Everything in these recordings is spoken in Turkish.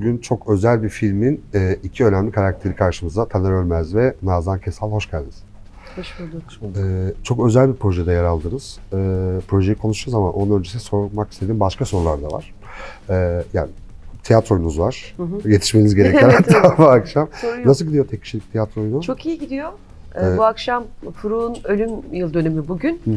bugün çok özel bir filmin e, iki önemli karakteri karşımızda. Taner Ölmez ve Nazan Kesal. Hoş geldiniz. Hoş bulduk. E, çok özel bir projede yer aldınız. E, projeyi konuşacağız ama onun öncesi sormak istediğim başka sorular da var. E, yani tiyatroyunuz var. Hı hı. Yetişmeniz gereken Evet, hatta evet. bu akşam. Sorun yok. Nasıl gidiyor tek kişilik tiyatro oyunu? Çok iyi gidiyor. Ee, Evet. Bu akşam Furuk'un ölüm yıl dönümü bugün. Hı hı.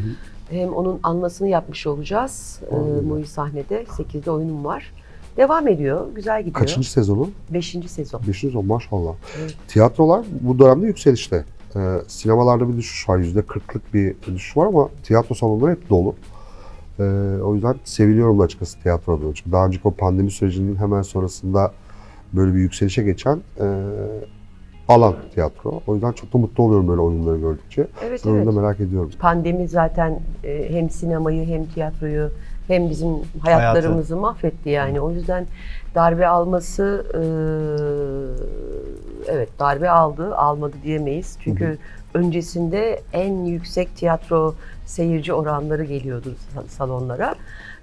Hem onun anmasını yapmış olacağız. Ee. Muhi sahnede. 8'de oyunum var. Devam ediyor. Güzel gidiyor. Kaçıncı sezonu? Beşinci sezon. Beşinci sezon maşallah. Evet. Tiyatrolar bu dönemde yükselişte. Ee, sinemalarda bir düşüş var. Yüzde kırklık bir düşüş var ama tiyatro salonları hep dolu. Ee, o yüzden seviliyorum da açıkçası tiyatro adına. Çünkü daha önceki o pandemi sürecinin hemen sonrasında böyle bir yükselişe geçen e, alan tiyatro. O yüzden çok da mutlu oluyorum böyle oyunları gördükçe. Evet oyunu evet. da merak ediyorum. Pandemi zaten e, hem sinemayı hem tiyatroyu hem bizim hayatlarımızı mahvetti yani. O yüzden darbe alması e, evet darbe aldı, almadı diyemeyiz. Çünkü öncesinde en yüksek tiyatro seyirci oranları geliyordu sa- salonlara.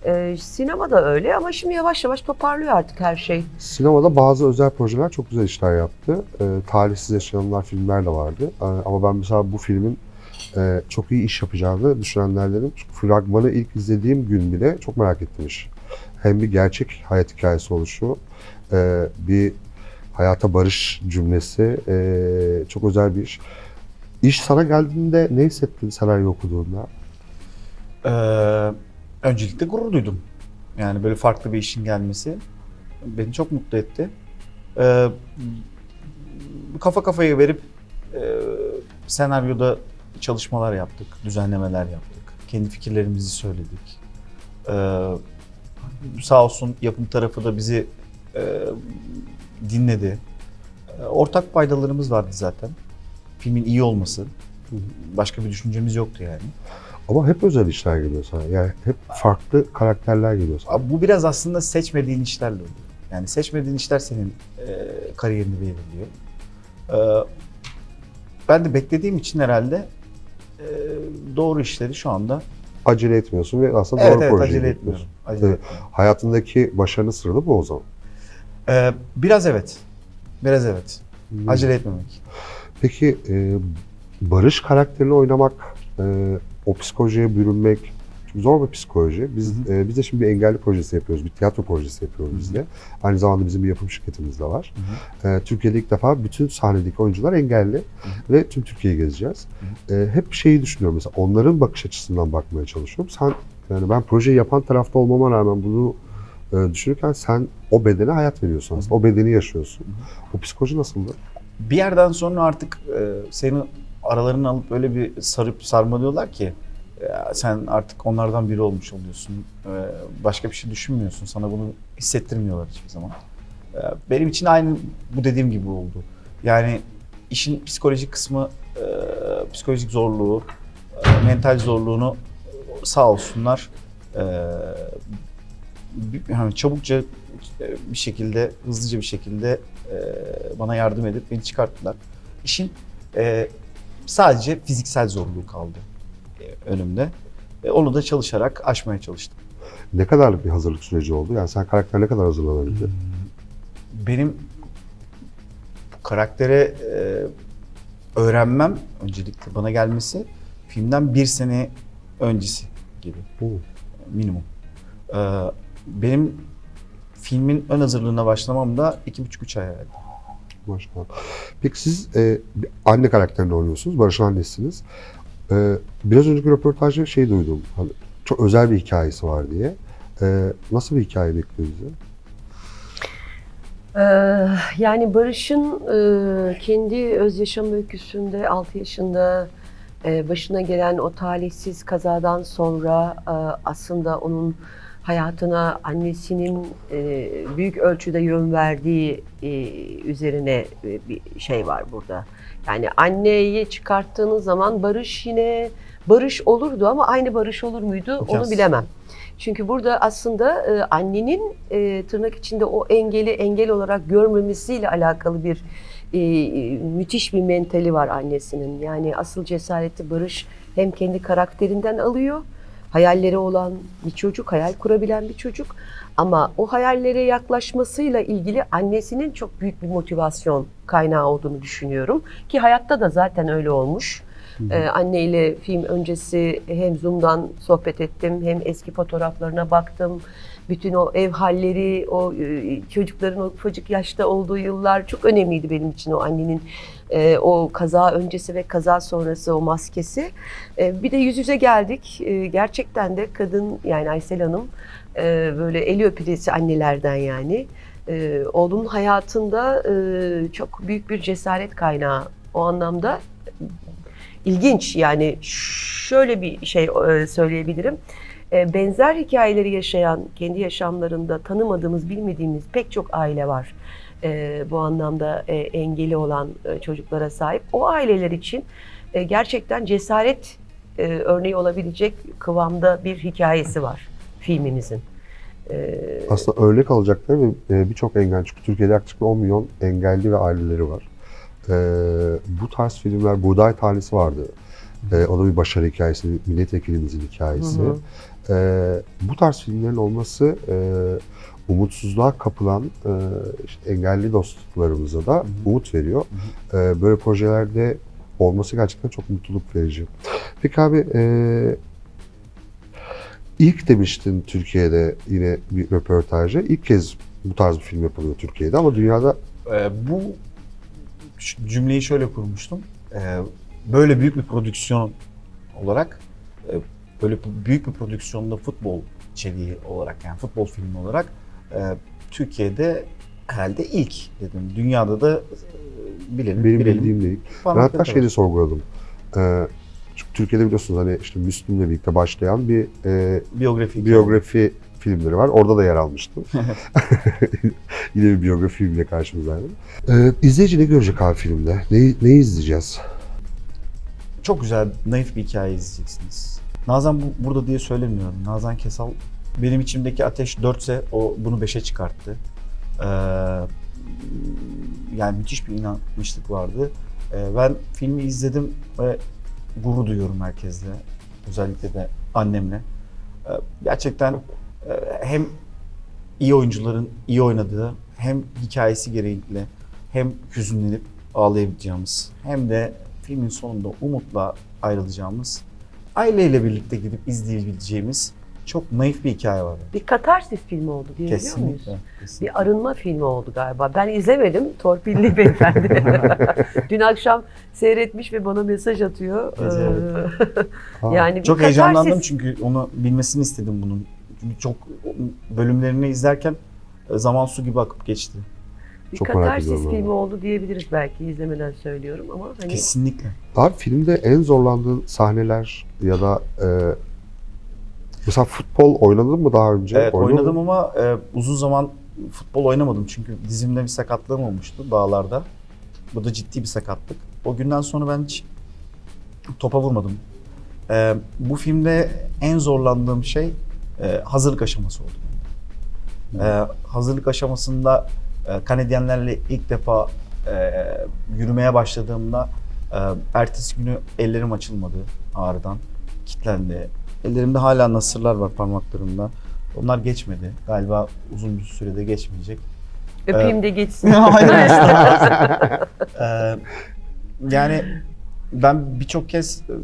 E, sinema da öyle ama şimdi yavaş yavaş toparlıyor artık her şey. Sinemada bazı özel projeler çok güzel işler yaptı. Ee, talihsiz yaşayanlar filmler de vardı. Ee, ama ben mesela bu filmin e, çok iyi iş yapacağını düşünenlerdenim. Fragmanı ilk izlediğim gün bile çok merak ettim iş. Hem bir gerçek hayat hikayesi oluşu, e, bir hayata barış cümlesi, e, çok özel bir iş. İş sana geldiğinde ne hissettin senaryo okuduğunda? Ee, öncelikle gurur duydum. Yani böyle farklı bir işin gelmesi beni çok mutlu etti. Ee, kafa kafaya verip e, senaryoda çalışmalar yaptık, düzenlemeler yaptık. Kendi fikirlerimizi söyledik. Ee, sağ olsun yapım tarafı da bizi e, dinledi. Ee, Ortak faydalarımız vardı zaten. Filmin iyi olması. Başka bir düşüncemiz yoktu yani. Ama hep özel işler geliyor sana. Yani hep farklı karakterler geliyor sana. Abi bu biraz aslında seçmediğin işlerle oluyor. Yani seçmediğin işler senin e, kariyerini belirliyor. E, ben de beklediğim için herhalde e, doğru işleri şu anda Acele etmiyorsun ve aslında evet doğru evet projeyi acele etmiyorum. Acele Evet. etmiyorum. Hayatındaki başarının sırrı bu o zaman. E, biraz evet. Biraz evet. Hmm. Acele etmemek. Peki e, Barış karakterini oynamak, e, o psikolojiye bürünmek zor bir psikoloji. Biz Hı e, biz de şimdi bir engelli projesi yapıyoruz, bir tiyatro projesi yapıyoruz biz de. Aynı zamanda bizim bir yapım şirketimiz de var. E, Türkiye'de ilk defa bütün sahnedeki oyuncular engelli ve tüm Türkiye'yi gezeceğiz. E, hep şeyi düşünüyorum mesela onların bakış açısından bakmaya çalışıyorum. Sen yani ben projeyi yapan tarafta olmama rağmen bunu e, düşünürken sen o bedene hayat veriyorsun aslında. O bedeni yaşıyorsun. O psikoloji nasıldı? Bir yerden sonra artık e, seni aralarına alıp öyle bir sarıp sarmalıyorlar ki sen artık onlardan biri olmuş oluyorsun. E, başka bir şey düşünmüyorsun. Sana bunu hissettirmiyorlar hiçbir zaman. E, benim için aynı bu dediğim gibi oldu. Yani işin psikolojik kısmı, e, psikolojik zorluğu, e, mental zorluğunu sağ olsunlar e, hani çabukça bir şekilde, hızlıca bir şekilde bana yardım edip beni çıkarttılar. İşin sadece fiziksel zorluğu kaldı önümde. E, onu da çalışarak aşmaya çalıştım. Ne kadarlık bir hazırlık süreci oldu? Yani sen karakter ne kadar hazırlanabildin? Benim bu karaktere e, öğrenmem öncelikle bana gelmesi filmden bir sene öncesi gibi Oo. minimum. E, benim filmin ön hazırlığına başlamam da iki buçuk üç ay herhalde. Maşallah. Peki siz e, anne karakterini oynuyorsunuz. Barış'ın annesiniz. E, biraz önceki röportajda şey duydum. Hani çok özel bir hikayesi var diye. E, nasıl bir hikaye bekliyor bizi? Ee, yani Barış'ın e, kendi öz yaşam öyküsünde 6 yaşında e, başına gelen o talihsiz kazadan sonra e, aslında onun hayatına annesinin e, büyük ölçüde yön verdiği e, üzerine e, bir şey var burada. Yani anneyi çıkarttığınız zaman Barış yine Barış olurdu ama aynı Barış olur muydu onu İmkansız. bilemem. Çünkü burada aslında e, annenin e, tırnak içinde o engeli engel olarak görmemesiyle alakalı bir e, müthiş bir mentali var annesinin. Yani asıl cesareti Barış hem kendi karakterinden alıyor hayalleri olan bir çocuk, hayal kurabilen bir çocuk. Ama o hayallere yaklaşmasıyla ilgili annesinin çok büyük bir motivasyon kaynağı olduğunu düşünüyorum. Ki hayatta da zaten öyle olmuş. Ee, anneyle film öncesi hem Zoom'dan sohbet ettim hem eski fotoğraflarına baktım. Bütün o ev halleri, o e, çocukların o ufacık yaşta olduğu yıllar çok önemliydi benim için o annenin e, o kaza öncesi ve kaza sonrası o maskesi. E, bir de yüz yüze geldik. Gerçekten de kadın yani Aysel Hanım böyle eli öpülesi annelerden yani. E, hayatında çok büyük bir cesaret kaynağı o anlamda ilginç yani şöyle bir şey söyleyebilirim. E, Benzer hikayeleri yaşayan, kendi yaşamlarında tanımadığımız, bilmediğimiz pek çok aile var. E, Bu anlamda e, engeli olan çocuklara sahip. O aileler için gerçekten cesaret örneği olabilecek kıvamda bir hikayesi var filmimizin. Aslında örnek alacakları ve birçok engel çünkü Türkiye'de yaklaşık 10 milyon engelli ve aileleri var. Bu tarz filmler, Buğday Tanesi vardı. E, o da bir başarı hikayesi, milletvekilimizin hikayesi. Hı hı. E, bu tarz filmlerin olması e, umutsuzluğa kapılan e, işte engelli dostlarımıza da hı. umut veriyor. E, böyle projelerde olması gerçekten çok mutluluk verici. Peki abi e, ilk demiştin Türkiye'de yine bir röportajda. İlk kez bu tarz bir film yapılıyor Türkiye'de ama dünyada Ee, bu cümleyi şöyle kurmuştum. Ee, böyle büyük bir prodüksiyon olarak, e, böyle büyük bir prodüksiyonda futbol içeriği olarak yani futbol filmi olarak e, Türkiye'de herhalde ilk dedim. Dünyada da e, bilelim, benim bilelim. bildiğim değil. Ben hatta şeyi sorguladım. E, çünkü Türkiye'de biliyorsunuz hani işte Müslüm'le birlikte başlayan bir e, biyografi. biyografi filmleri var. Orada da yer almıştım. Yine bir biyografi filmle karşımızdaydı. Ee, izleyici ne görecek abi filmde? Ne, ne izleyeceğiz? Çok güzel, naif bir hikaye izleyeceksiniz. Nazan bu, burada diye söylemiyorum. Nazan Kesal benim içimdeki ateş 4 ise o bunu 5'e çıkarttı. Ee, yani müthiş bir inanmışlık vardı. Ee, ben filmi izledim ve gurur duyuyorum herkesle. Özellikle de annemle. Ee, gerçekten e, hem iyi oyuncuların iyi oynadığı hem hikayesi gereğiyle hem hüzünlenip ağlayabileceğimiz hem de filmin sonunda umutla ayrılacağımız aileyle birlikte gidip izleyebileceğimiz çok naif bir hikaye var. bir katarsis filmi oldu diyebiliyor muyuz? Kesinlikle. kesinlikle. Bir arınma filmi oldu galiba. Ben izlemedim. Torpilli beyefendi. Dün akşam seyretmiş ve bana mesaj atıyor. Evet. Ee, Ha, yani Çok katarsis- heyecanlandım çünkü onu bilmesini istedim bunun. Çünkü çok bölümlerini izlerken e, zaman su gibi akıp geçti. Bir Çok katarsis filmi ama. oldu diyebiliriz belki izlemeden söylüyorum ama hani Kesinlikle. Abi filmde en zorlandığın sahneler ya da e, mesela futbol oynadın mı daha önce? Evet Oynadın oynadım mı? ama e, uzun zaman futbol oynamadım çünkü dizimde bir sakatlığım olmuştu dağlarda. Bu da ciddi bir sakatlık. O günden sonra ben hiç topa vurmadım. E, bu filmde en zorlandığım şey e, hazırlık aşaması oldu. E, hazırlık aşamasında Kanadyenlerle ilk defa e, yürümeye başladığımda e, ertesi günü ellerim açılmadı ağrıdan. Kitlendi. Ellerimde hala nasırlar var parmaklarımda. Onlar geçmedi. Galiba uzun bir sürede geçmeyecek. öpeyim de geçsin. Estağfurullah. Ee, yani ben birçok kez e,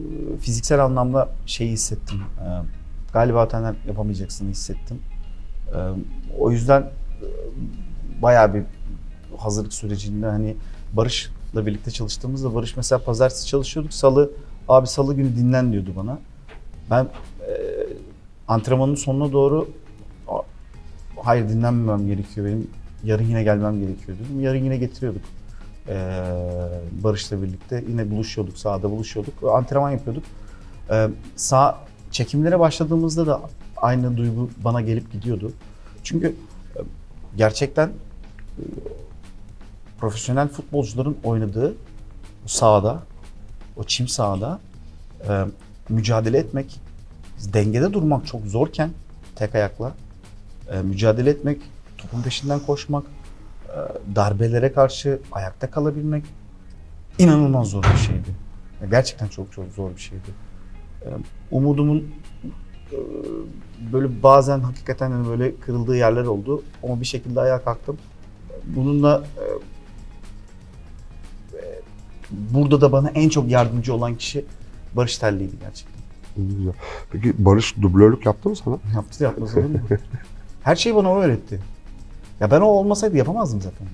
fiziksel anlamda şeyi hissettim. Ee, galiba Taner yapamayacaksın hissettim. Ee, o yüzden bayağı bir hazırlık sürecinde hani Barış'la birlikte çalıştığımızda Barış mesela pazartesi çalışıyorduk. Salı abi salı günü dinlen diyordu bana. Ben e, antrenmanın sonuna doğru "A- hayır dinlenmemem gerekiyor benim yarın yine gelmem gerekiyor dedim. Yarın yine getiriyorduk. Ee, Barış'la birlikte yine buluşuyorduk, sahada buluşuyorduk. Antrenman yapıyorduk. Ee, sağ çekimlere başladığımızda da aynı duygu bana gelip gidiyordu. Çünkü gerçekten e, profesyonel futbolcuların oynadığı o sahada, o çim sahada e, mücadele etmek, dengede durmak çok zorken tek ayakla e, mücadele etmek, topun peşinden koşmak, e, darbelere karşı ayakta kalabilmek inanılmaz zor bir şeydi. Gerçekten çok çok zor bir şeydi. E, Umudumun böyle bazen hakikaten hani böyle kırıldığı yerler oldu. Ama bir şekilde ayağa kalktım. Bununla e, burada da bana en çok yardımcı olan kişi Barış Telli'ydi gerçekten. Güzel. Peki Barış dublörlük yaptı mı sana? Yaptı yapmaz olur mu? Her şeyi bana o öğretti. Ya ben o olmasaydı yapamazdım zaten.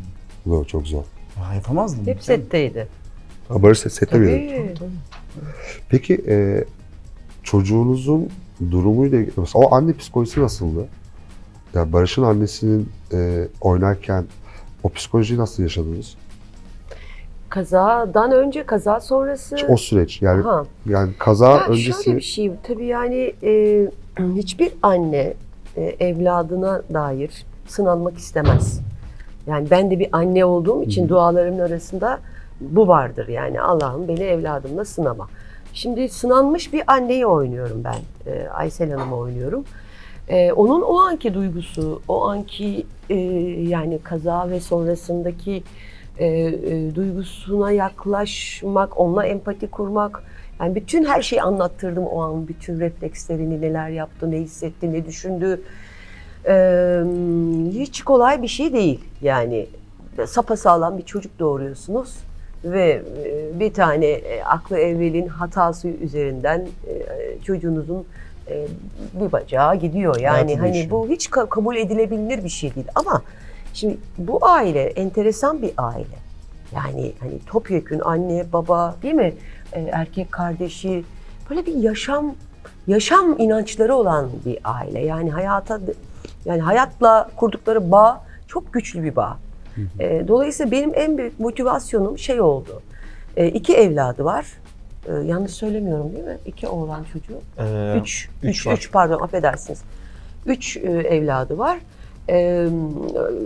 Yok çok güzel. Ya yapamazdım. Hep setteydi. Ha, Barış set- sette miydi? Tabii. Peki e, çocuğunuzun durumuyla o anne psikolojisi nasıldı? Ya Barış'ın annesinin e, oynarken o psikolojiyi nasıl yaşadınız? Kazadan önce, kaza sonrası. O süreç yani Aha. yani kaza Ya öncesi Şöyle bir şey, tabii yani e, hiçbir anne e, evladına dair sınanmak istemez. Yani ben de bir anne olduğum için dualarımın arasında bu vardır. Yani Allah'ım beni evladımla sınama. Şimdi sınanmış bir anneyi oynuyorum ben. E, Aysel Hanım'ı oynuyorum. E, onun o anki duygusu, o anki e, yani kaza ve sonrasındaki e, e, duygusuna yaklaşmak, onunla empati kurmak, yani bütün her şeyi anlattırdım o an. Bütün reflekslerini, neler yaptı, ne hissetti, ne düşündü. Ee, hiç kolay bir şey değil. Yani sapasağlam bir çocuk doğuruyorsunuz ve e, bir tane e, aklı evvelin hatası üzerinden e, çocuğunuzun bir bacağı gidiyor. Yani hani değişiyor. bu hiç ka- kabul edilebilir bir şey değil. Ama şimdi bu aile enteresan bir aile. Yani hani topyekün anne, baba değil mi? Erkek kardeşi böyle bir yaşam yaşam inançları olan bir aile. Yani hayata yani hayatla kurdukları bağ çok güçlü bir bağ. E, dolayısıyla benim en büyük motivasyonum şey oldu. E, iki evladı var. E, yanlış söylemiyorum değil mi? İki oğlan çocuğu. Ee, Üç, üç üç, var. üç pardon affedersiniz. Üç e, evladı var. E,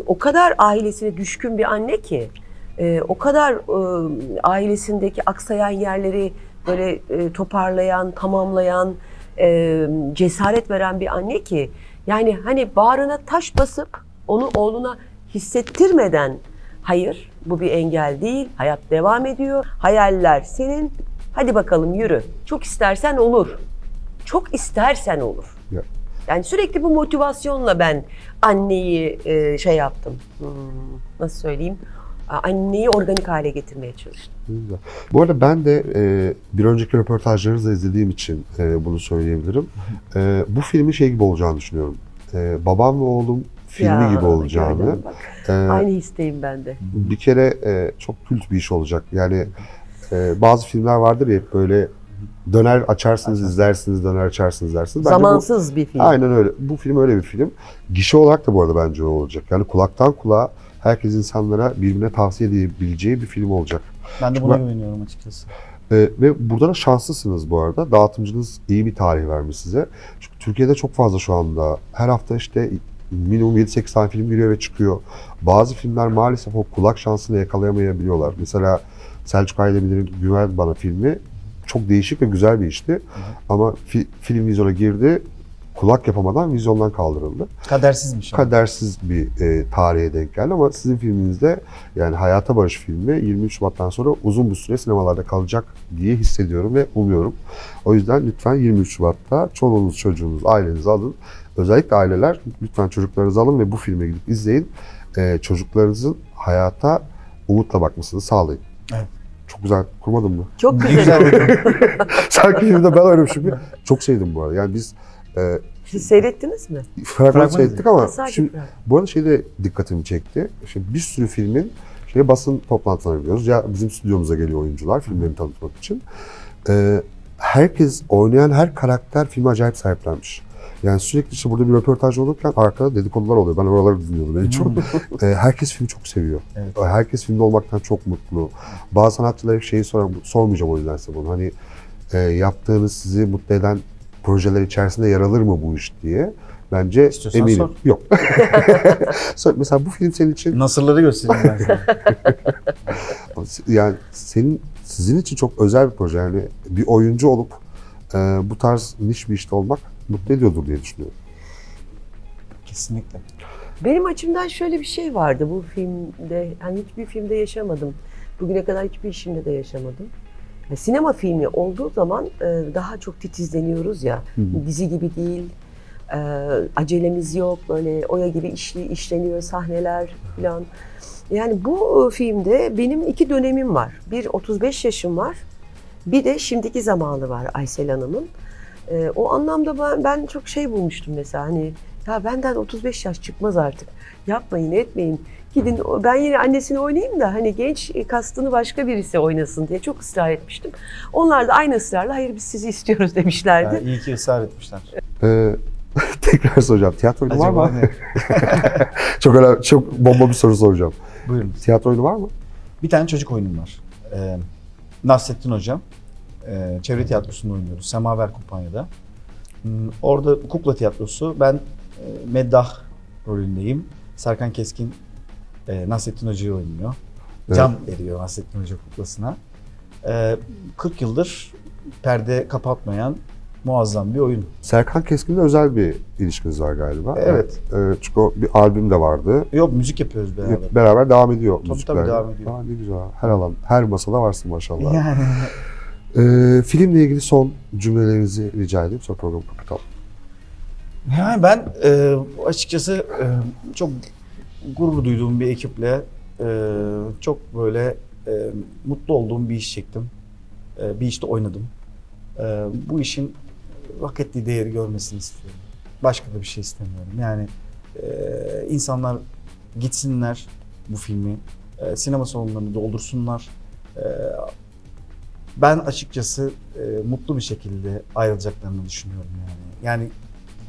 o kadar ailesine düşkün bir anne ki, e, o kadar e, ailesindeki aksayan yerleri böyle e, toparlayan, tamamlayan, e, cesaret veren bir anne ki, yani hani bağrına taş basıp onu oğluna hissettirmeden, hayır bu bir engel değil, hayat devam ediyor, hayaller senin, hadi bakalım yürü, çok istersen olur çok istersen olur. Ya. Yani sürekli bu motivasyonla ben anneyi e, şey yaptım. Hmm, nasıl söyleyeyim? Anneyi organik hale getirmeye çalıştım. Güzel. Bu arada ben de e, bir önceki röportajlarınızı izlediğim için e, bunu söyleyebilirim. E, bu filmin şey gibi olacağını düşünüyorum. E, babam ve oğlum filmi Ya, gibi olacağını. gördün mü bak. E, Aynı histeyim ben de. bir kere e, çok kült bir iş olacak. Yani e, bazı filmler vardır ya hep böyle döner açarsınız izlersiniz, döner açarsınız izlersiniz. Bence bu- Zamansız bir film. Aynen öyle. Bu film öyle bir film. Gişe olarak da bu arada bence o olacak. Yani kulaktan kulağa herkes insanlara birbirine tavsiye edebileceği bir film olacak. Ben de Çünkü buna ben- güveniyorum açıkçası. Ee, ve burada da şanslısınız bu arada. Dağıtımcınız iyi bir tarih vermiş size. Çünkü Türkiye'de çok fazla şu anda. Her hafta işte minimum 7-8 tane film giriyor ve çıkıyor. Bazı filmler maalesef o kulak şansını yakalayamayabiliyorlar. Mesela Selçuk Aydemir'in Güven Bana filmi çok değişik ve güzel bir işti. Ama fi- film vizyona girdi, kulak yapamadan vizyondan kaldırıldı. Kadersizmiş. ama. Kadersiz bir e, tarihe denk geldi ama sizin filminizde yani Hayata Barış filmi 23 Şubat'tan sonra uzun bir süre sinemalarda kalacak diye hissediyorum ve umuyorum. O yüzden lütfen 23 Şubat'ta çoluğunuz, çocuğunuz, ailenizi alın. Özellikle aileler lütfen çocuklarınızı alın ve bu filme gidip izleyin. E, çocuklarınızın hayata umutla bakmasını sağlayın. Evet. Çok güzel kurmadım mı? Çok güzel. Sanki filmde ben oynamışım gibi. Çok sevdim bu arada. Yani biz e, Siz seyrettiniz mi? fragman Fragman seyrettik ama Sadece şimdi fragman. bu arada şey de dikkatimi çekti. Şimdi bir sürü filmin şey basın toplantılarına gidiyoruz. Ya bizim stüdyomuza geliyor oyuncular filmlerini tanıtmak için. Ee, herkes oynayan her karakter filmi acayip sahiplenmiş. Yani sürekli işte burada bir röportaj olurken arkada dedikodular oluyor. Ben oraları dinliyordum en çok. Ee, herkes filmi çok seviyor. Evet. Herkes filmde olmaktan çok mutlu. Bazı sanatçılar hep şeyi sorar, sormayacağım o yüzden size bunu. Hani e, yaptığınız sizi mutlu eden projeler içerisinde yer alır mı bu iş diye. Bence İstiyorsan eminim. sor. Yok. Sor- Mesela bu film senin için Nasırları göstereyim ben sana. yani senin sizin için çok özel bir proje. Yani bir oyuncu olup e, bu tarz niş bir işte olmak mutlu ediyordur diye düşünüyorum. Kesinlikle. Benim açımdan şöyle bir şey vardı bu filmde. Hani hiçbir filmde yaşamadım. Bugüne kadar hiçbir işimde de yaşamadım. Sinema filmi olduğu zaman e, daha çok titizleniyoruz ya. Hı. Dizi gibi değil. e, acelemiz yok. Böyle oya gibi işli, işleniyor sahneler falan. Yani bu e, filmde benim iki dönemim var. Bir 35 yaşım var. Bir de şimdiki zamanı var Aysel Hanım'ın. E, o anlamda ben, ben çok şey bulmuştum mesela hani ya benden 35 yaş çıkmaz artık. Yapmayın etmeyin. Gidin o- ben yine annesini oynayayım da hani genç kastını başka birisi oynasın diye çok ısrar etmiştim. Onlar da aynı ısrarla hayır biz sizi istiyoruz demişlerdi. Yani iyi ki ısrar etmişler. Ee, tekrar soracağım. Tiyatro oyunu var mı? çok önemli, çok bomba bir soru soracağım. Buyurun. Tiyatro oyunu var mı? Bir tane çocuk oyunum var. Ee, Nasrettin Hocam. Ee, çevre tiyatrosunda oynuyoruz. Semaver Kumpanya'da. Hmm, orada kukla tiyatrosu. Ben e, Meddah rolündeyim. Serkan Keskin e, Nasrettin Hoca'yı oynuyor. Evet. Can veriyor Nasrettin Hoca kuklasına. Ee, 40 yıldır perde kapatmayan muazzam bir oyun. Serkan Keskin'le özel bir ilişkiniz var galiba. Evet. Ee, çünkü o bir albüm de vardı. Yok müzik yapıyoruz beraber. Beraber, devam ediyor Tabii, müzikler. tabii, devam ediyor. Aa, ne güzel. Her alan, her masada varsın maşallah. Yani Ee, filmle ilgili son cümlelerinizi rica edeyim. Sonra programı kapatalım. Yani ben e, açıkçası e, çok gurur duyduğum bir ekiple e, çok böyle e, mutlu olduğum bir iş çektim. E, bir işte oynadım. E, bu işin hak ettiği değeri görmesini istiyorum. Başka da bir şey istemiyorum. Yani e, insanlar gitsinler bu filmi, e, sinema salonlarını doldursunlar. E, ben açıkçası e, mutlu bir şekilde ayrılacaklarını düşünüyorum yani. Yani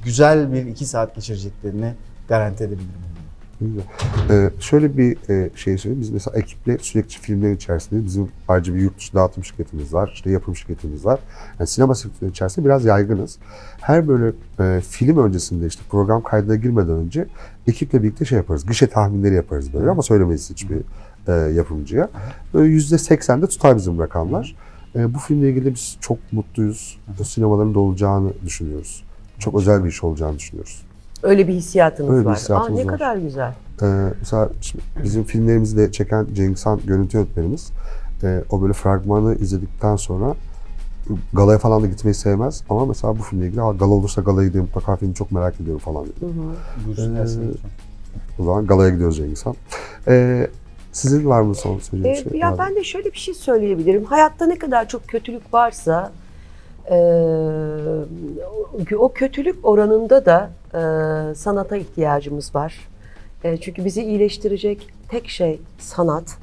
güzel bir iki saat geçireceklerini garanti edebilirim. Ee, şöyle bir e, şey söyleyeyim. Biz mesela ekiple sürekli filmlerin içerisinde bizim ayrıca bir yurt dışı dağıtım şirketimiz var. işte yapım şirketimiz var. Yani sinema sektörü içerisinde biraz yaygınız. Her böyle e, film öncesinde işte program kaydına girmeden önce ekiple birlikte şey yaparız. Gişe tahminleri yaparız böyle ama söylemeyiz hiçbir e, yapımcıya. Böyle yüzde seksende tutar bizim rakamlar. E, bu filmle ilgili biz çok mutluyuz. Sinemaların da olacağını düşünüyoruz. Çok özel bir iş olacağını düşünüyoruz. Öyle bir hissiyatınız Öyle bir var. hissiyatımız Aa, ne var. kadar güzel. Ee, mesela şimdi bizim filmlerimizi de çeken Cengiz Han görüntü yönetmenimiz e, o böyle fragmanı izledikten sonra galaya falan da gitmeyi sevmez ama mesela bu filmle ilgili "Aa, gala olursa galaya gideyim mutlaka filmi çok merak ediyorum falan dedi. Hı hı. Buyursun Ee. O zaman galaya gidiyoruz Cengiz Han. Ee, sizin var mı son söyleyeceğiniz Ee, şey? ya Var. ben de şöyle bir şey söyleyebilirim. Hayatta ne kadar çok kötülük varsa e, o kötülük oranında da e, sanata ihtiyacımız var. E, çünkü bizi iyileştirecek tek şey sanat.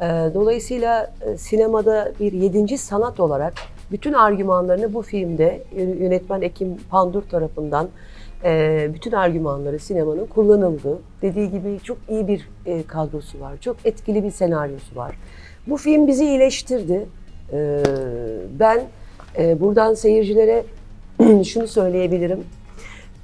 E, dolayısıyla sinemada bir yedinci sanat olarak bütün argümanlarını bu filmde yö- yönetmen Ekim Pandur tarafından e, bütün argümanları sinemanın kullanıldığı, dediği gibi çok iyi bir e, kadrosu var, çok etkili bir senaryosu var. Bu film bizi iyileştirdi. E, ben e, buradan seyircilere şunu söyleyebilirim.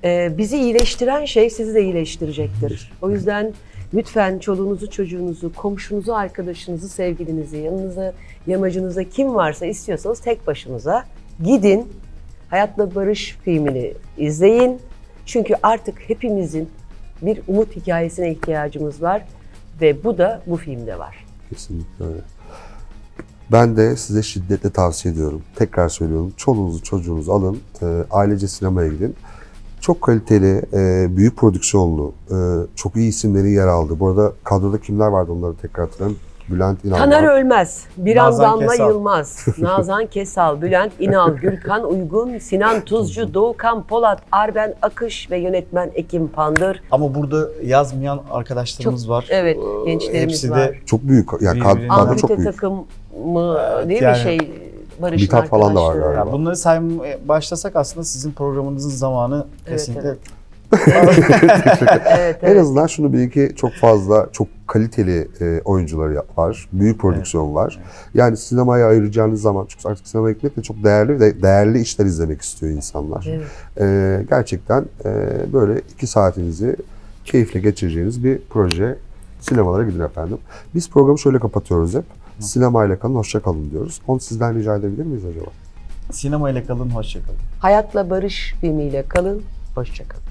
E, bizi iyileştiren şey sizi de iyileştirecektir. O yüzden lütfen çoluğunuzu, çocuğunuzu, komşunuzu, arkadaşınızı, sevgilinizi, yanınıza, yamacınıza kim varsa istiyorsanız tek başınıza gidin. Hayatla Barış filmini izleyin. Çünkü artık hepimizin bir umut hikayesine ihtiyacımız var ve bu da bu filmde var. Kesinlikle öyle. Ben de size şiddetle tavsiye ediyorum. Tekrar söylüyorum. Çoluğunuzu çocuğunuzu alın. e, ailece sinemaya gidin. Çok kaliteli, e, büyük prodüksiyonlu, e, çok iyi isimlerin yer aldı. Bu arada kadroda kimler vardı onları tekrar hatırlayın. Bülent İnan Taner var. Ölmez, Bir Nazan Damla Kesal. Yılmaz, Nazan Kesal, Bülent İnal, Gürkan Uygun, Sinan Tuzcu, Doğukan Polat, Arben Akış ve yönetmen Ekim Pandır. Ama burada yazmayan arkadaşlarımız var. evet, Ee, gençlerimiz Hepsi var. de Çok büyük. Yani kad- Birbirine- kadro çok büyük. Takımı Evet, değil yani- mi şey Barış'ın Mithat falan da var galiba. Ya bunları saymaya başlasak aslında sizin programınızın zamanı Evet, kesinlikle evet. Evet, En evet. azından şunu bil ki çok fazla, çok kaliteli e, oyuncuları var. Büyük prodüksiyon var. Yani sinemaya ayıracağınız zaman, çünkü artık sinemaya gitmek de çok değerli ve değerli işler izlemek istiyor insanlar. Evet. E, gerçekten e, böyle iki saatinizi keyifle geçireceğiniz bir proje. Sinemalara gidin efendim. Biz programı şöyle kapatıyoruz hep. Sinemayla kalın, hoşça kalın diyoruz. Onu sizden rica edebilir miyiz acaba? sinema ile kalın, hoşça kalın. Hayatla Barış filmiyle kalın, hoşçakalın.